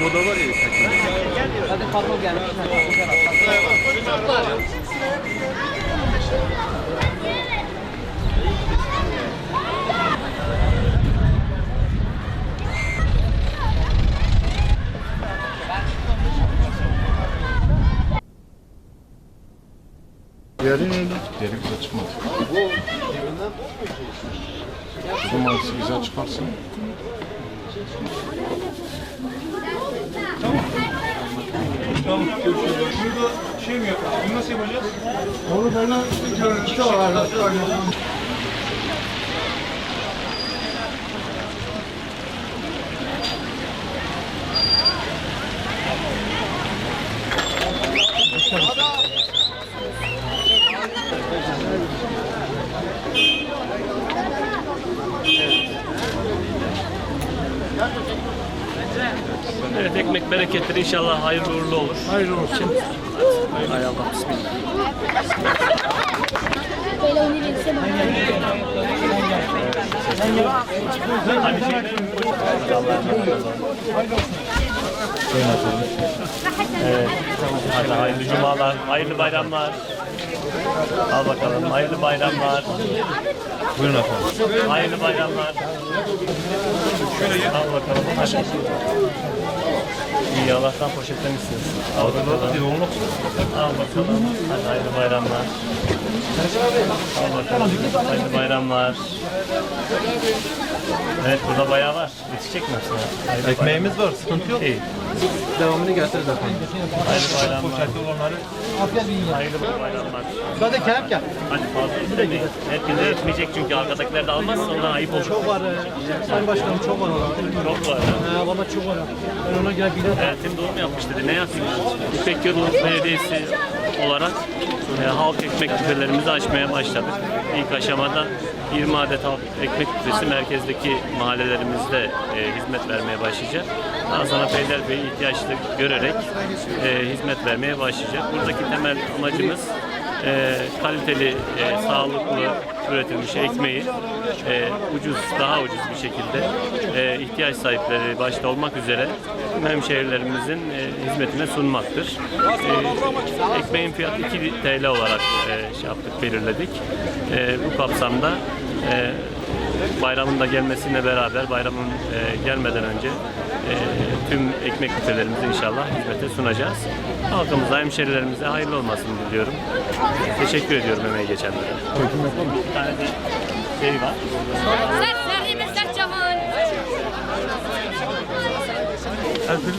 Yok o da var ya. Hadi kargo gelmiş. Diğeri neydi? Deri bize çıkmadı. O zaman güzel çıkarsın? Şey mi yapalım? Bunu nasıl yapacağız? Onu böyle görüntü olarak Evet ekmek bereketleri inşallah hayırlı uğurlu olur. Hayırlı olsun. Hay Allah bismillah. Hadi şeyler Evet. Hadi hayırlı cumalar, hayırlı bayramlar. Al bakalım, hayırlı bayramlar. Buyurun efendim. Hayırlı bayramlar. Al bakalım, hadi. İyi Allah'tan poşetlemişsiniz. Al bakalım. Al bakalım. Hadi hayırlı bayramlar. Al bakalım. Hayırlı bayramlar. Evet burada bayağı var. Yetişecek mi hepsine? Hayırlı Ekmeğimiz var, sıkıntı yok. İyi. Devamını getiririz efendim. Hayırlı bayramlar. Hayırlı bayramlar. Hadi kerem gel. Hadi fazla değil. Hepinize yetmeyecek çünkü arkadakiler de almazsa ondan ayıp olur. Çok var. e, Sayın Başkanım çok var orada. Çok var. Ha, valla çok var. Ben ona gel bilet Ertin doğum yapmış dedi. Ne yapayım? İpek Yolu Belediyesi olarak e, halk ekmek büfelerimizi açmaya başladık. İlk aşamada 20 adet ekmek büfesi merkezdeki mahallelerimizde e, hizmet vermeye başlayacak. Daha sonra Beylerbeyi ihtiyaçlı görerek e, hizmet vermeye başlayacak. Buradaki temel amacımız e, kaliteli, e, sağlıklı üretilmiş ekmeği e, ucuz, daha ucuz bir şekilde e, ihtiyaç sahipleri başta olmak üzere tüm hemşehrilerimizin e, hizmetine sunmaktır. E, ekmeğin fiyatı 2 TL olarak e, şey yaptık, belirledik. E, bu kapsamda e, bayramın da gelmesiyle beraber bayramın e, gelmeden önce e, tüm ekmek büfelerimizi inşallah hizmete sunacağız. Halkımıza, hemşerilerimize hayırlı olmasını diliyorum. Teşekkür ediyorum emeği geçenlere. Bir tane de şey var.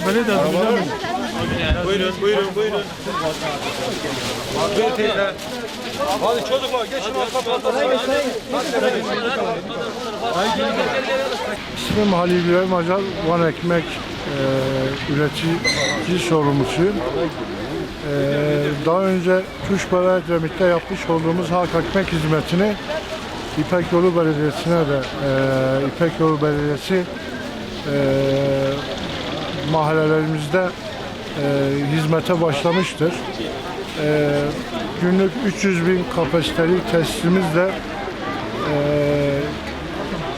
Böyle de Buyurun, buyurun, buyurun. Buyurun teyze. Hadi çocuklar geçin arka geçin. İsmim Halil İbrahim Acar, Van Ekmek e, üretici sorumlusuyum. E, daha önce Kuşbara Edremit'te yapmış olduğumuz halk ekmek hizmetini İpek Yolu Belediyesi'ne de e, İpek Yolu Belediyesi e, mahallelerimizde e, hizmete başlamıştır. E, günlük 300 bin kapasitelik testimizle e,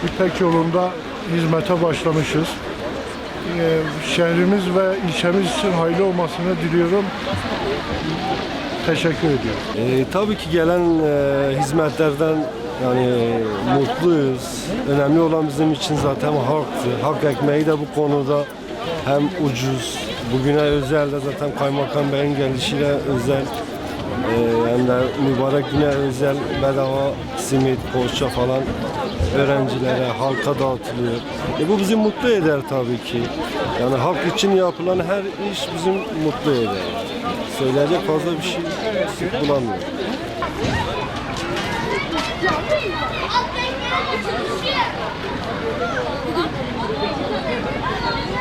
İpek yolunda hizmete başlamışız. Ee, şehrimiz ve ilçemiz için hayırlı olmasını diliyorum. Teşekkür ediyorum. Ee, tabii ki gelen e, hizmetlerden yani mutluyuz. Önemli olan bizim için zaten halktı. Halk ekmeği de bu konuda hem ucuz, bugüne özel de zaten Kaymakam Bey'in gelişiyle özel e, hem de mübarek güne özel bedava simit, poğaça falan öğrencilere, halka dağıtılıyor. E bu bizi mutlu eder tabii ki. Yani halk için yapılan her iş bizim mutlu eder. Söyleyecek fazla bir şey bulamıyorum.